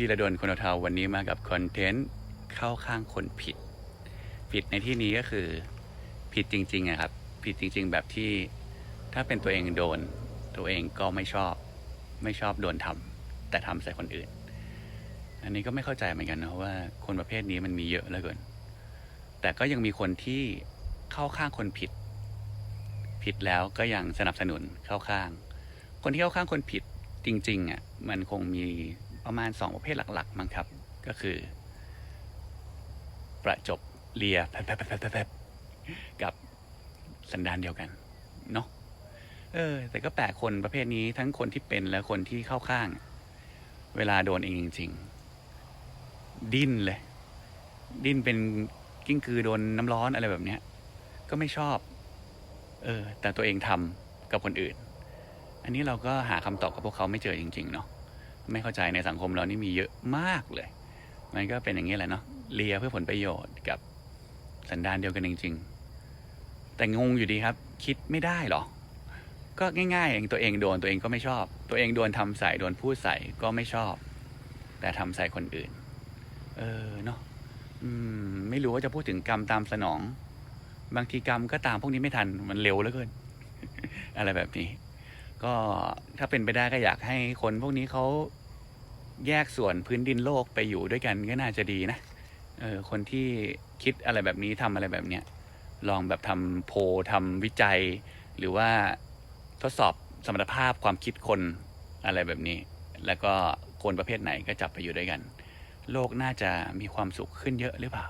พี่ระดนคนเทาวันนี้มากับคอนเทนต์เข้าข้างคนผิด ผิดในที่นี้ก็คือผิดจริงๆอะครับ ผิดจริง ๆ แบบที่ถ้าเป็นตัวเองโดน ตัวเองก็ไม่ชอบ ไม่ชอบโดนทำแต่ทำใส่คนอื่น อันนี้ก็ไม่เข้าใจเหมือนกันนะว่าคนประเภทนี้มันมีเยอะเหลือเกิน แต่ก็ยังมีคนที่เข้าข้างคนผิด ผิดแล้วก็ยังสนับสนุนเข้าข้าง คนที่เข้าข้างคนผิดจริงๆอะมันคงมี ประมาณสองประเภทหลักๆมั้งครับ ก็คือ ประจบเลียแป๊บๆๆๆกับสันดานเดียวกันเนาะเออ แต่ก็แปลกคนประเภทนี้ทั้งคนที่เป็นและคนที่เข้าข้าง เวลาโดนเองจริงๆ ดิ้นเลย ดิ้นเป็นกิ้งคือโดนน้ำร้อนอะไรแบบเนี้ย ก็ไม่ชอบ เออ แต่ตัวเองทำกับคนอื่น อันนี้เราก็หาคำตอบกับพวกเขาไม่เจอจริง ๆ เนาะ ไม่เข้าใจในสังคมเรานี่มีเยอะมากเลย มันก็เป็นอย่างนี้แหละเนาะเลียเพื่อผลประโยชน์กับสันดานเดียวกันจริง ๆ แต่งงอยู่ดีครับ คิดไม่ได้หรอ ก็ง่ายๆเองตัวเองโดนตัวเองก็ไม่ชอบ ตัวเองโดนทำใส่โดนพูดใส่ก็ไม่ชอบ แต่ทำใส่คนอื่น เออเนาะอืม ไม่รู้ว่าจะพูดถึงกรรมตามสนอง บางทีกรรมก็ตามพวกนี้ไม่ทันมันเร็วเหลือเกิน อะไรแบบนี้ ก็ถ้าเป็นไปได้ก็อยากให้คนพวกนี้เขาแยกส่วนพื้นดินโลกไปอยู่ด้วยกันก็น่าจะดีนะเออคนที่คิดอะไรแบบนี้ทำอะไรแบบเนี้ยลองแบบทำโพทำวิจัย หรือว่าทดสอบสมรรถภาพความคิดคนอะไรแบบนี้ แล้วก็คนประเภทไหนก็จับไปอยู่ด้วยกัน โลกน่าจะมีความสุขขึ้นเยอะหรือเปล่า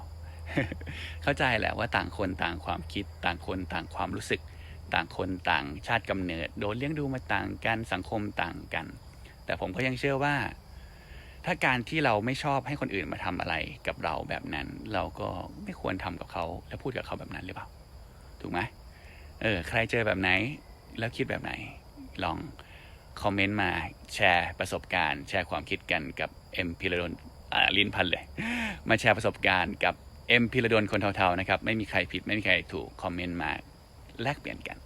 เข้าใจแหละว่าต่างคนต่างความคิดต่างคนต่างความรู้สึก ต่างคนต่างชาติกำเนิด โดนเลี้ยงดูมาต่างกันสังคมต่างกัน แต่ผมก็ยังเชื่อว่า ถ้าการที่เราไม่ชอบให้คนอื่นมาทำอะไรกับเราแบบนั้น เราก็ไม่ควรทำกับเขาและพูดกับเขาแบบนั้นหรือเปล่า ถูกไหมเออใครเจอแบบไหน แล้วคิดแบบไหน ลองคอมเมนต์มาแชร์ประสบการณ์ แชร์ความคิดกันกับเอ็มพิรดลอ่าลิ้นพันเลย มาแชร์ประสบการณ์กับเอ็มพิรดลคนเทาๆนะครับ ไม่มีใครผิดไม่มีใครถูกคอมเมนต์มา แลกเปลี่ยนกัน